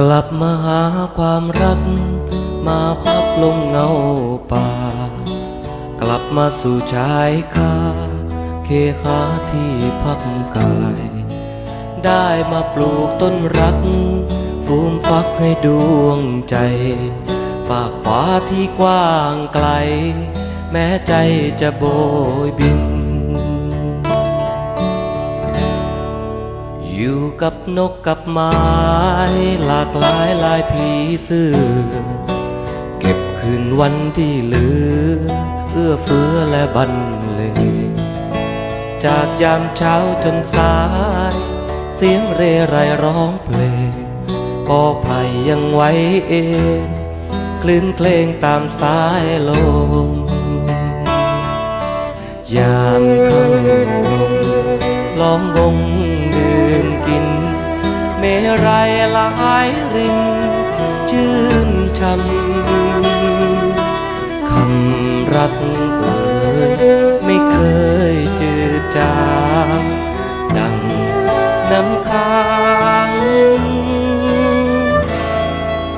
กลับมาหาความรัก มาพักลงเงาป่า กลับมาสู่ชายคาเคหาที่พักกาย ได้มาปลูกต้นรัก ฟูมฟักให้ดวงใจ ฝากฟ้าที่กว้างไกล แม้ใจจะโบยบิน กับนกกับไม้ หลากหลายลายผีเสื้อ เก็บคืนวันที่เหลือ เอื้อเฟื้อและบันเลงจากยามเช้าจนสาย เสียงเรไรร้องเพลงกอไผ่ยังไว้เองคลื่นเพลงตามสายลมยามค่ำลงล้อมวง ดื่มกิน เมรัยหลายริน ชื่นช่ำคำรักเอ่ยไม่เคยจืดจางดังน้ำค้าง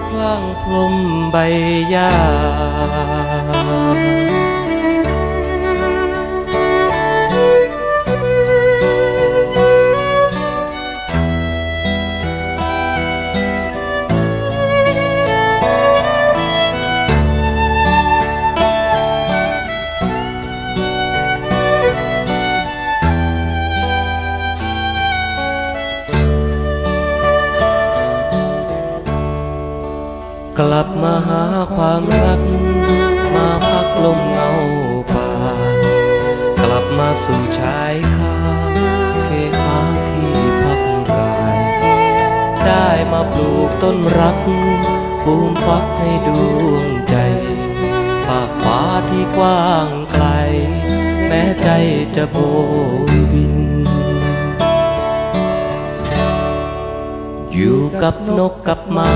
พลางพรมใบหญ้า กลับมาหาความรัก มาพักลมเงาป่า กลับมาสู่ชายคาเคหาที่พักกาย ได้มาปลูกต้นรักฟูมฟักให้ดวงใจฝากฟ้าที่กว้างไกล แม้ใจจะโบยบิน อยู่กับนกกับไม้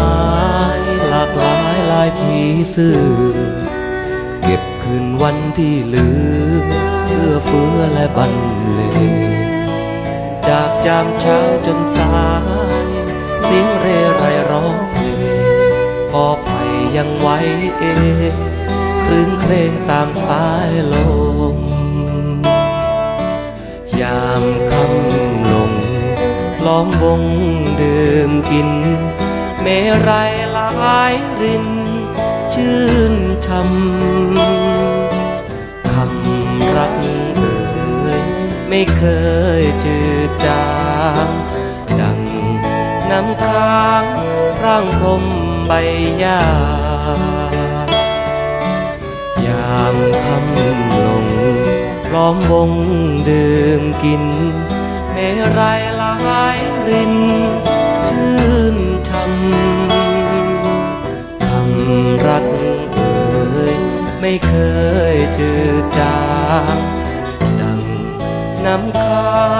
หลากหลายลายผีเสื้อเก็บคืนวันที่เหลือเพื่อเฟื้อและบันเลงจากยามเช้าจนสายเสียงเรไรร้องเพลงกอไผ่ยังไว้เองคลื่นเพลงตามสายลม มวงดื่มกิน เมรัยหลายริน ชื่นชำคำรักเอ่ยไม่เคยจืดจางดังน้ำค้างร่างพรมใบหญ้ายามคำลงล้อมวงดื่มกินเมรัยลาย รินชื่นช่ำคำรักเอ่ยไม่เคยจืดจางดังน้ำค้าง